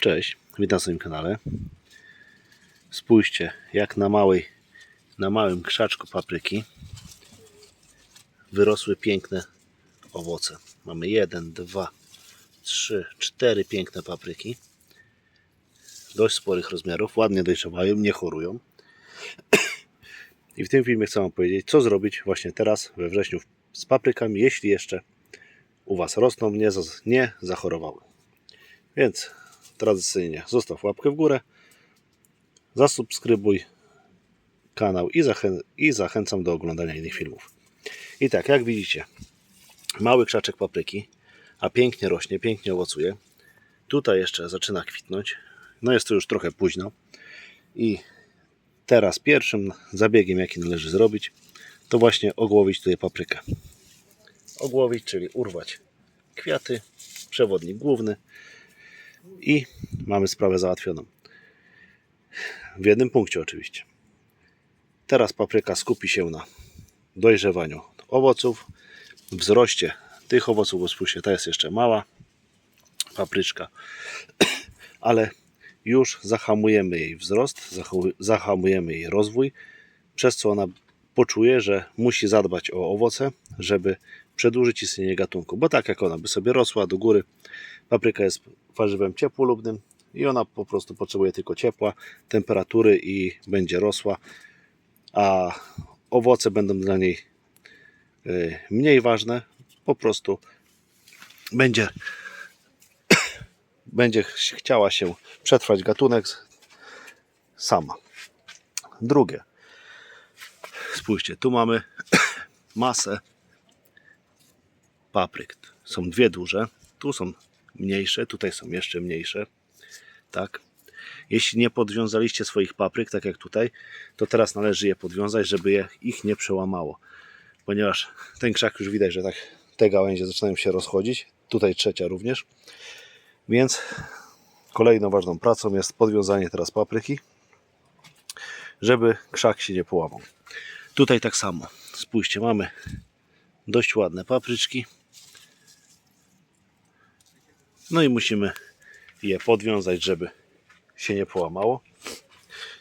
Cześć, witam na swoim kanale. Spójrzcie, jak na małej, na małym krzaczku papryki wyrosły piękne owoce. Mamy jeden, dwa, trzy, cztery piękne papryki. Dość sporych rozmiarów, ładnie dojrzewają, nie chorują. I w tym filmie chcę Wam powiedzieć, co zrobić właśnie teraz we wrześniu z paprykami, jeśli jeszcze u Was rosną, nie, nie zachorowały. Więc tradycyjnie zostaw łapkę w górę, zasubskrybuj kanał i, zachę- i zachęcam do oglądania innych filmów. I tak, jak widzicie, mały krzaczek papryki, a pięknie rośnie, pięknie owocuje. Tutaj jeszcze zaczyna kwitnąć. No jest to już trochę późno. I teraz pierwszym zabiegiem, jaki należy zrobić, to właśnie ogłowić tutaj paprykę. Ogłowić, czyli urwać kwiaty, przewodnik główny i mamy sprawę załatwioną. W jednym punkcie oczywiście. Teraz papryka skupi się na dojrzewaniu owoców, wzroście tych owoców, bo spójrzcie, ta jest jeszcze mała papryczka, ale już zahamujemy jej wzrost, zahamu- zahamujemy jej rozwój, przez co ona poczuje, że musi zadbać o owoce, żeby przedłużyć istnienie gatunku. Bo tak jak ona by sobie rosła do góry, papryka jest warzywem ciepłolubnym i ona po prostu potrzebuje tylko ciepła, temperatury i będzie rosła, a owoce będą dla niej y, mniej ważne, po prostu będzie będzie ch- chciała się przetrwać gatunek sama. Drugie. Spójrzcie, tu mamy masę papryk. Są dwie duże, tu są mniejsze, tutaj są jeszcze mniejsze. Tak. Jeśli nie podwiązaliście swoich papryk, tak jak tutaj, to teraz należy je podwiązać, żeby je, ich nie przełamało. Ponieważ ten krzak już widać, że tak te gałęzie zaczynają się rozchodzić. Tutaj trzecia również. Więc kolejną ważną pracą jest podwiązanie teraz papryki, żeby krzak się nie połamał. Tutaj tak samo. Spójrzcie, mamy dość ładne papryczki. No i musimy je podwiązać, żeby się nie połamało.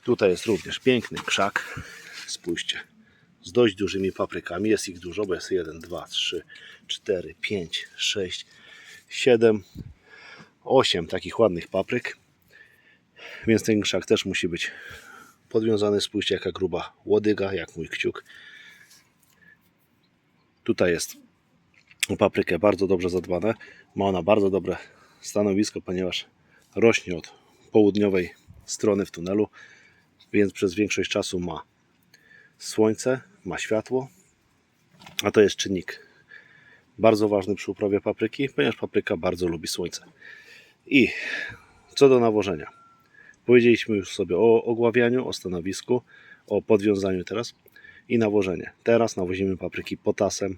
Tutaj jest również piękny krzak. Spójrzcie. Z dość dużymi paprykami. Jest ich dużo, bo jest 1, 2, 3, 4, 5, 6, 7, 8 takich ładnych papryk. Więc ten krzak też musi być podwiązany. Spójrzcie, jaka gruba łodyga, jak mój kciuk. Tutaj jest paprykę bardzo dobrze zadbane. Ma ona bardzo dobre stanowisko, ponieważ rośnie od południowej strony w tunelu, więc przez większość czasu ma słońce, ma światło, a to jest czynnik bardzo ważny przy uprawie papryki, ponieważ papryka bardzo lubi słońce. I co do nawożenia. Powiedzieliśmy już sobie o ogławianiu, o stanowisku, o podwiązaniu teraz i nawożenie. Teraz nawozimy papryki potasem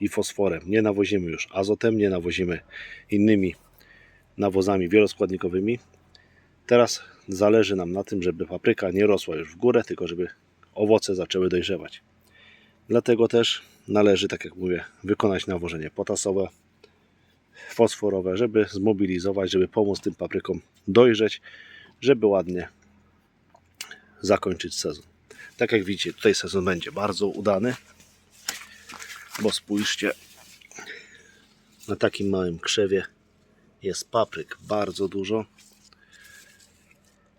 i fosforem. Nie nawozimy już azotem, nie nawozimy innymi nawozami wieloskładnikowymi. Teraz zależy nam na tym, żeby papryka nie rosła już w górę, tylko żeby owoce zaczęły dojrzewać. Dlatego też należy, tak jak mówię, wykonać nawożenie potasowe, fosforowe, żeby zmobilizować, żeby pomóc tym paprykom dojrzeć, żeby ładnie zakończyć sezon. Tak jak widzicie, tutaj sezon będzie bardzo udany, bo spójrzcie, na takim małym krzewie jest papryk bardzo dużo.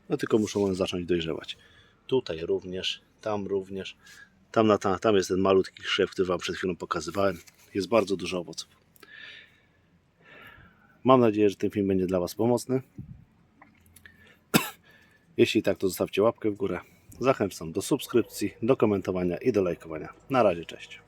No tylko muszą one zacząć dojrzewać. Tutaj również, tam również. Tam, na, tam, tam jest ten malutki krzew, który Wam przed chwilą pokazywałem. Jest bardzo dużo owoców. Mam nadzieję, że ten film będzie dla Was pomocny. Jeśli tak, to zostawcie łapkę w górę. Zachęcam do subskrypcji, do komentowania i do lajkowania. Na razie, cześć.